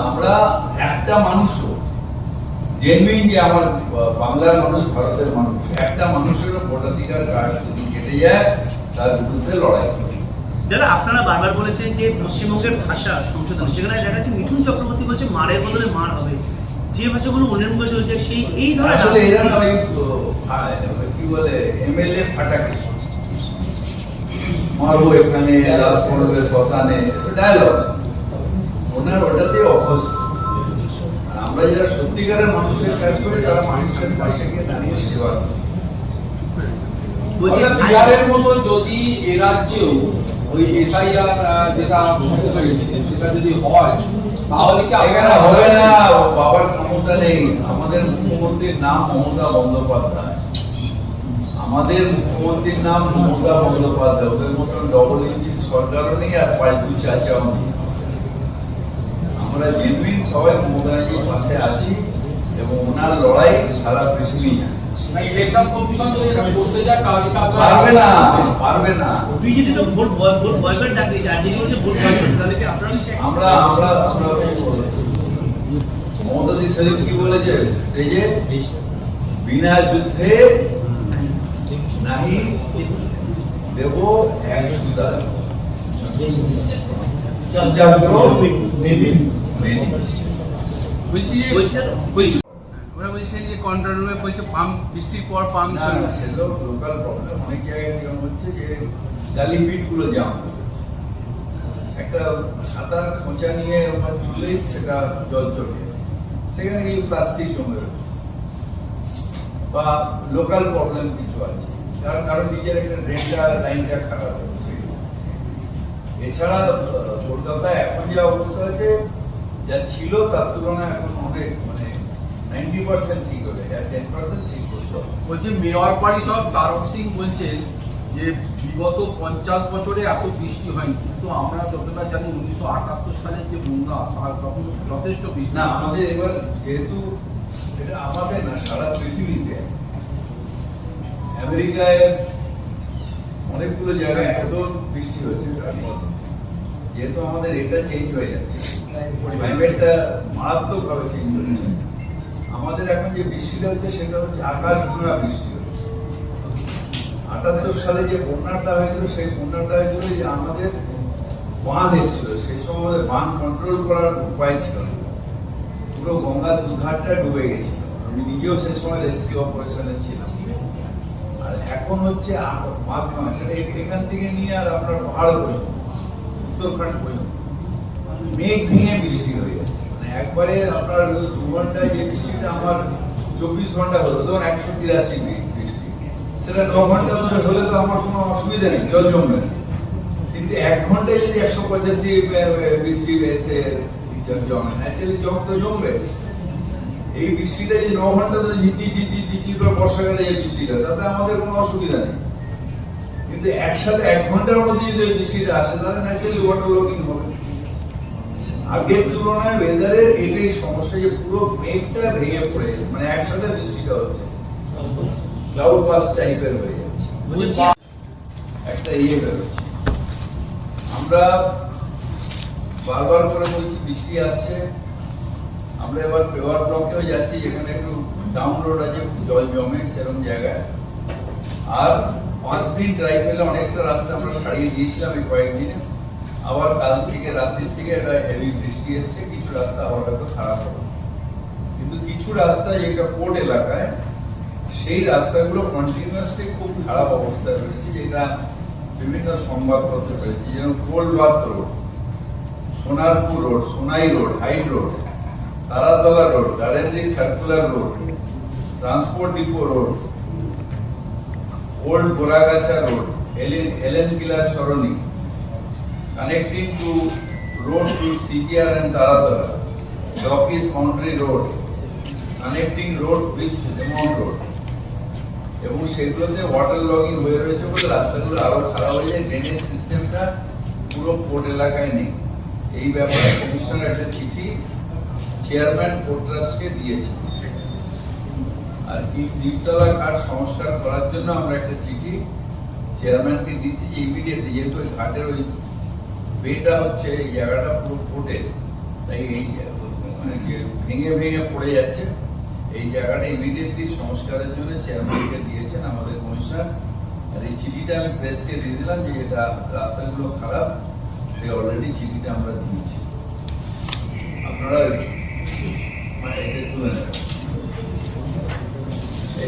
আমরা একটা মানুষও জেনুইন যে আমার বাংলার মানুষ ভারতের মানুষ একটা মানুষেরও ভোটাধিকার কার্ড যদি কেটে যায় তার বিরুদ্ধে লড়াই করি দাদা আপনারা বারবার বলেছেন যে পশ্চিমবঙ্গের ভাষা সংশোধন সেখানে দেখা যাচ্ছে মিঠুন চক্রবর্তী বলছে মারের বদলে মার হবে। যে ভাষাগুলো অন্যের মুখে চলছে সেই এই ধরনের আসলে এরা না ওই কি বলে এমএলএ ফাটাকে মারবো এখানে লাশ শ্মশানে ডায়লগ ওনার ওটাতে অভ্যস্ত। আমরা যারা সত্যিকারের মানুষের কাজ করে তারা মানুষের পাশে গিয়ে দাঁড়িয়ে সেবা বিহারের মতো যদি এ রাজ্যেও ওই এসআইআর যেটা হয়েছে সেটা যদি হয় তাহলে কি এখানে হবে না বাবার ক্ষমতা নেই। আমাদের মুখ্যমন্ত্রীর নাম মমতা বন্দ্যোপাধ্যায়। আমাদের মুখ্যমন্ত্রীর নাম মমতা বন্দ্যোপাধ্যায়। ওদের মতন ডবল ইঞ্জিন সরকারও নেই আর পাল্টু চাচাও নেই। আমরা জেনুইন সবাই মমতাজির পাশে আছি এবং ওনার লড়াই সারা পৃথিবী। ইলেকশন কমিশন যদি এটা করতে যায় তাহলে পারবে না পারবে না। বিজেপি তো ভোট ভোট বয়কট ডাক আর যিনি ভোট বয়কট তাহলে কি আপনারা আমরা আমরা আমরা মমতাদি সেদিন কি বলেছে? স্টেজে বিনা যুদ্ধে নাহি দেব এক সুদার জাগ্র বলছি? ওরা বলছে যে কন্ট্রোল রুমে বলছে পাম্প বৃষ্টির পর পাম্প না না সেগুলো লোকাল প্রবলেম অনেক জায়গায় হচ্ছে যে গালিপিটগুলো জাম একটা ছাতার খোঁচা নিয়ে ওখানে তুললেই সেটা জল চলে সেখানে কি প্লাস্টিক জমে রয়েছে। বা লোকাল প্রবলেম কিছু আছে। তার কারণ নিজের একটা ড্রেনটা লাইনটা খারাপ হচ্ছে। এছাড়া কলকাতায় এখন যে অবস্থা আছে যা ছিল তার তুলনায় এখন অনেক মানে নাইনটি পার্সেন্ট ঠিক হয়ে যায় টেন পার্সেন্ট ঠিক করতে হবে। বলছে মেয়র পরিষদ তারক সিং বলছেন যে বিগত পঞ্চাশ বছরে এত বৃষ্টি হয়নি কিন্তু আমরা যতটা জানি উনিশশো আটাত্তর সালের যে বন্যা তার তখন যথেষ্ট বৃষ্টি না আমাদের এবার যেহেতু এটা আমাদের না সারা পৃথিবীতে। আমেরিকায় অনেকগুলো জায়গায় এত বৃষ্টি হয়েছে যেহেতু আমাদের এটা চেঞ্জ হয়ে যাচ্ছে ক্লাইমেটটা মারাত্মকভাবে চেঞ্জ হচ্ছে। আমাদের এখন যে বৃষ্টিটা হচ্ছে সেটা হচ্ছে আকাশ ভাঙা বৃষ্টি হচ্ছে। আটাত্তর সালে যে বন্যাটা হয়েছিল সেই বন্যাটা হয়েছিল যে আমাদের বাঁধ এসেছিল। সেই সময় আমাদের বাঁধ কন্ট্রোল করার উপায় ছিল পুরো গঙ্গার দুধারটা ডুবে গেছিল। আমি নিজেও সেই সময় রেস্কিউ অপারেশনে ছিলাম। আর এখন হচ্ছে বাঁধ নয়। সেটা এখান থেকে নিয়ে আর আপনার পাহাড় পর্যন্ত। উত্তরখণ্ড পর্যন্ত মেঘ ভেঙে বৃষ্টি হয়ে যাচ্ছে। মানে একবারে আপনার দু ঘন্টায় যে বৃষ্টিটা আমার চব্বিশ ঘণ্টা হলো তখন একশো তিরাশি বৃষ্টি। সেটা ন ঘণ্টা ধরে হলে তো আমার কোনো অসুবিধা নেই, জল জমবে না। কিন্তু এক ঘন্টায় যদি একশো পঁচাশি বৃষ্টি এসে জমে ন্যাচারালি জম তো জমবে। এই বৃষ্টিটা যে ন ঘণ্টা ধরে ঝিচি ঝিচি ঝিচি করে বর্ষাকালে এই বৃষ্টিটা, তাতে আমাদের কোনো অসুবিধা নেই। কিন্তু একসাথে এক ঘণ্টার মধ্যে যদি বৃষ্টিটা আসে তাহলে ন্যাচারালি ওয়াটার লগিং হবে। আগের তুলনায় ওয়েদারের এটাই সমস্যা যে পুরো মেঘটা ভেঙে পড়ে যাচ্ছে মানে একসাথে বৃষ্টিটা হচ্ছে। ক্লাউড বাস টাইপের হয়ে যাচ্ছে। একটা ইয়ে বেরোচ্ছে। আমরা বারবার করে বলছি বৃষ্টি আসছে। আমরা এবার পেওয়ার ব্লকেও যাচ্ছি যেখানে একটু ডাউন রোড আছে জল জমে সেরকম জায়গায়। আর পাঁচ দিন ড্রাইভ পেলে অনেকটা রাস্তা আমরা সারিয়ে দিয়েছিলাম এই কয়েকদিনে। আবার কাল থেকে, রাত্রির থেকে একটা হেভি বৃষ্টি এসছে, কিছু রাস্তা আবার হয়তো খারাপ হবে। কিন্তু কিছু রাস্তা যেটা পোর্ট এলাকায়, সেই রাস্তাগুলো কন্টিনিউয়াসলি খুব খারাপ অবস্থায় রয়েছে, যেটা বিভিন্ন সংবাদপত্রে পেয়েছি যেমন কোলবার্থ road Sonarpur road Sonai road Hide road Taratala road Garden Reach circular road transport depot road old Golagachha road, Helen Helen Keller Sarani. Connecting to road to CTR and Taratala docks boundary road connecting road with lemon road এবং সেগুলোতে water logging হয়ে রয়েছে বলে রাস্তাগুলো আরও খারাপ হয়ে যায় ড্রেনেজ সিস্টেমটা পুরো পোর্ট এলাকায় নেই। এই ব্যাপারে কমিশনার একটা চিঠি চেয়ারম্যান পোর্ট ট্রাস্টকে দিয়েছে আর কি দ্বীপতলা ঘাট সংস্কার করার জন্য আমরা একটা চিঠি চেয়ারম্যানকে দিচ্ছি যে ইমিডিয়েটলি যেহেতু ওই ঘাটের ওই বেটা হচ্ছে এই জায়গাটা পুরো পোর্টের তাই এই মানে ভেঙে ভেঙে পড়ে যাচ্ছে, এই জায়গাটা ইমিডিয়েটলি সংস্কারের জন্য চেয়ারম্যানকে দিয়েছেন আমাদের কমিশনার আর এই চিঠিটা আমি প্রেসকে দিয়ে দিলাম যে এটা রাস্তাগুলো খারাপ, সে অলরেডি চিঠিটা আমরা দিয়েছি। আপনারা মানে এটা তুলে নেবেন এটা আমাদের তরফ থেকে হয়ে গেলে এবার আপনাদের